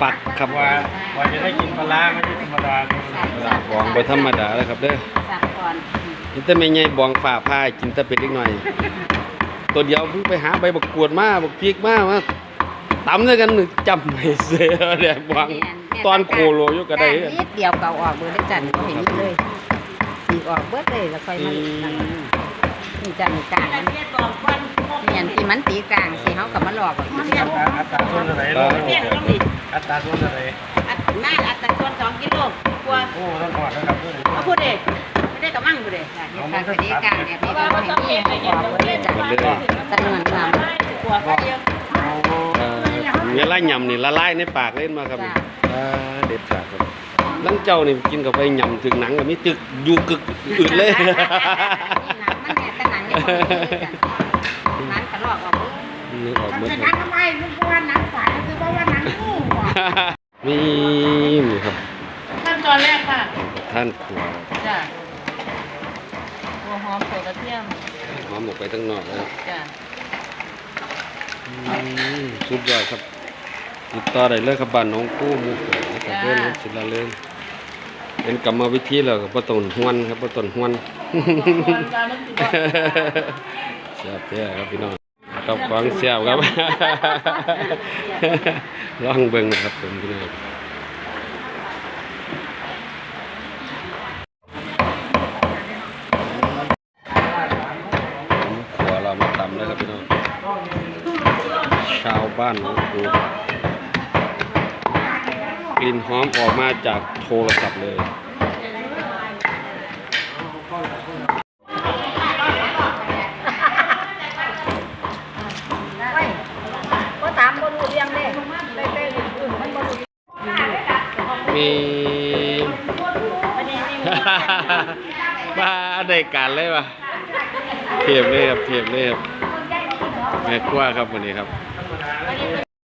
ฟักครับว่าว่าจะได้กินปลาร้าไม่ใช่ธรรมดาเลยบองบ่ธรรมดาเลยครับเด้อสับก่อนกินแต่ไม่ใหญ่บองฝ่าพายกินแต่เป็ดเล็กหน่อย ตัวเดียวเพิ่งไปหาใบบักกวดมาบักพริกมามาตำด้วยกันหนึ่งจำไม่เสียเลยบางตอนโคโลอยู่ก็ได้นิดเดียวเก่าออกเบอร์ได้จันก็เห็นนี่เลยสีออกเบิดเลยแล้วค่อยอืมาม นี่จันกลางเนี่ยที่มันตีกลางสิเขากับมาหลอกอัตราอัตราส่วนอะไรลูกอัตราส่วนอะไรอัดน่าอัดแต่ส่วนสองกิโลกว่าโอ้ต้องขอนะครับด้วยเอาพูดเด็ไม่ได้กับมั่งพูดเด็เนี่ยการตีกลางเนี่ยพี่ก็ให้นี่ออกเบอร์ได้จันกันเลยตะเนือนงามกว่าก็เยอะเอ่อเนี่ยไล่ยำนี่ละลายในปากเล่นมาครับอ่าเด็ดขาดครับลังเจ้านี่กินกับไปยำถึงหนังกับมีตึกอยู่กึกอื่นเลยนี่ หนังมันเนี่ยแต่หนังเนี่ยคนนั้นกระลอกออกเบอร์นึกออกหมดแต่เลนังทำไมนึกว่านังฝายคือว่านังงูว่ะนี่มีครับขั้นตอนแรกค่ะท่านขัวจ้ะหัวหอมใส่กระเทียมหอมออกไปทั้งนอกแล้วจ้ะอืมสุดยอดครับติดต่อได้เลยครับบ้านน้องกู้หมูเขือนะครับเพื่อนน้องศิลาเรือง เป็นกรรมวิธีแล้วกับประตนหวนครับประตนหวนคนการมันติดเสียบแท้ครับพี่น้องกับของเสียบครับลองเบิ่งนะครับผมพี่น้องขวเรามาตำเลยครับพี่น้องชาวบ้านน้องกู กลิ่นหอมออกมาจากโทรศัพท์เลยก็ตามบรูเรียงเลยเลยเลยอื่นมันบรูมีมาได้การเลยว่ะเทียบเลยครับเทียบเลยครับแม่ครัวครับวันนี้ครับ